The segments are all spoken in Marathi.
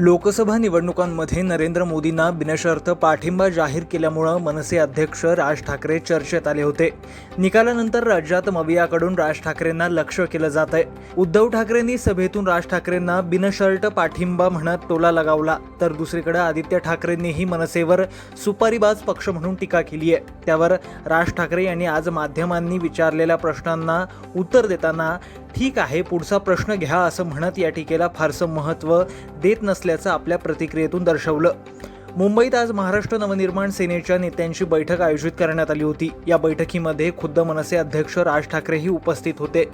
लोकसभा निवडणुकांमध्ये नरेंद्र मोदींना बिनशर्त पाठिंबा जाहीर केल्यामुळं मनसे अध्यक्ष राज ठाकरे चर्चेत आले होते. निकालानंतर राज्यात मवियाकडून राज ठाकरेंना लक्ष केलं जात आहे उद्धव ठाकरेंनी सभेतून राज ठाकरेंना बिनशर्त पाठिंबा म्हणत टोला लगावला. तर दुसरीकडे आदित्य ठाकरेंनीही मनसेवर सुपारीबाज पक्ष म्हणून टीका केली आहे. त्यावर राज ठाकरे यांनी आज माध्यमांनी विचारलेल्या प्रश्नांना उत्तर देताना ठीक आहे पुढचा प्रश्न घ्या असं म्हणत या टीकेला फारसं महत्त्व देत नसल्याचं आपल्या प्रतिक्रियेतून दर्शवलं. मुंबईत आज महाराष्ट्र नवनिर्माण सेनेच्या नेत्यांची बैठक आयोजित करण्यात आली होती. या बैठकीमध्ये खुद्द मनसे अध्यक्ष राज ठाकरेही उपस्थित होते.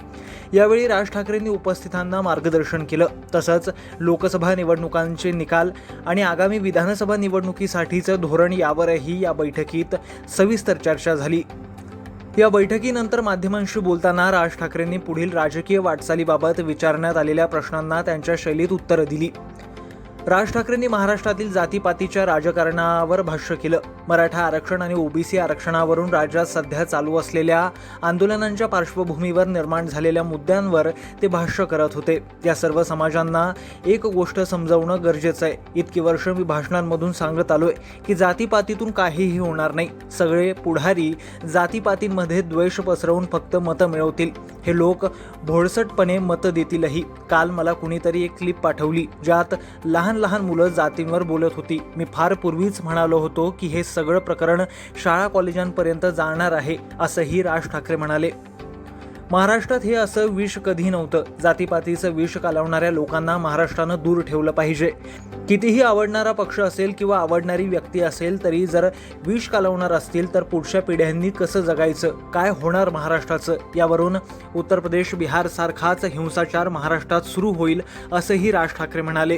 यावेळी राज ठाकरेंनी उपस्थितांना मार्गदर्शन केलं. तसंच लोकसभा निवडणुकांचे निकाल आणि आगामी विधानसभा निवडणुकीसाठीचं धोरण यावरही या बैठकीत सविस्तर चर्चा झाली. या बैठकीनंतर माध्यमांशी बोलताना राज ठाकरेंनी पुढील राजकीय वाटचालीबाबत विचारण्यात आलेल्या प्रश्नांना त्यांच्या शैलीत उत्तरं दिली. राज ठाकरेंनी महाराष्ट्रातील जातीपातीच्या राजकारणावर भाष्य केलं. मराठा आरक्षण आणि ओबीसी आरक्षणावरून राज्यात सध्या चालू असलेल्या आंदोलनांच्या पार्श्वभूमीवर निर्माण झालेल्या मुद्द्यांवर ते भाष्य करत होते. या सर्व समाजांना एक गोष्ट समजावणं गरजेचं आहे. इतकी वर्ष मी भाषणांमधून सांगत आलोय की जातीपातीतून काहीही होणार नाही. सगळे पुढारी जातीपातींमध्ये द्वेष पसरवून फक्त मतं मिळवतील. हे लोक भोळसटपणे मतं देतीलही. काल मला कुणीतरी एक क्लिप पाठवली ज्यात लहान लहान मुलं जातींवर बोलत होती. मी फार पूर्वीच म्हणालो होतो की हे सगळं प्रकरण शाळा कॉलेजांपर्यंत जाणार आहे असंही राज ठाकरे म्हणाले. महाराष्ट्रात हे असं विष कधी नव्हतं. जातीपातीचं विष कालवणाऱ्या लोकांना महाराष्ट्रानं दूर ठेवलं पाहिजे. कितीही आवडणारा पक्ष असेल किंवा आवडणारी व्यक्ती असेल तरी जर विष कालवणार असतील तर पुढच्या पिढ्यांनी कसं जगायचं? काय होणार महाराष्ट्राचं? यावरून उत्तर प्रदेश बिहारसारखाच हिंसाचार महाराष्ट्रात सुरू होईल असंही राज ठाकरे म्हणाले.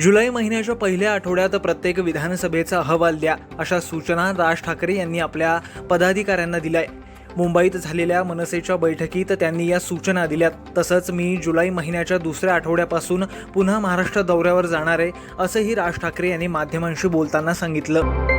जुलै महिन्याच्या पहिल्या आठवड्यात प्रत्येक विधानसभेचा अहवाल द्या अशा सूचना राज ठाकरे यांनी आपल्या पदाधिकाऱ्यांना दिल्याय. मुंबईत झालेल्या मनसेच्या बैठकीत त्यांनी या सूचना दिल्यात. तसंच मी जुलै महिन्याच्या दुसऱ्या आठवड्यापासून पुन्हा महाराष्ट्र दौऱ्यावर जाणार आहे असंही राज ठाकरे यांनी माध्यमांशी बोलताना सांगितलं.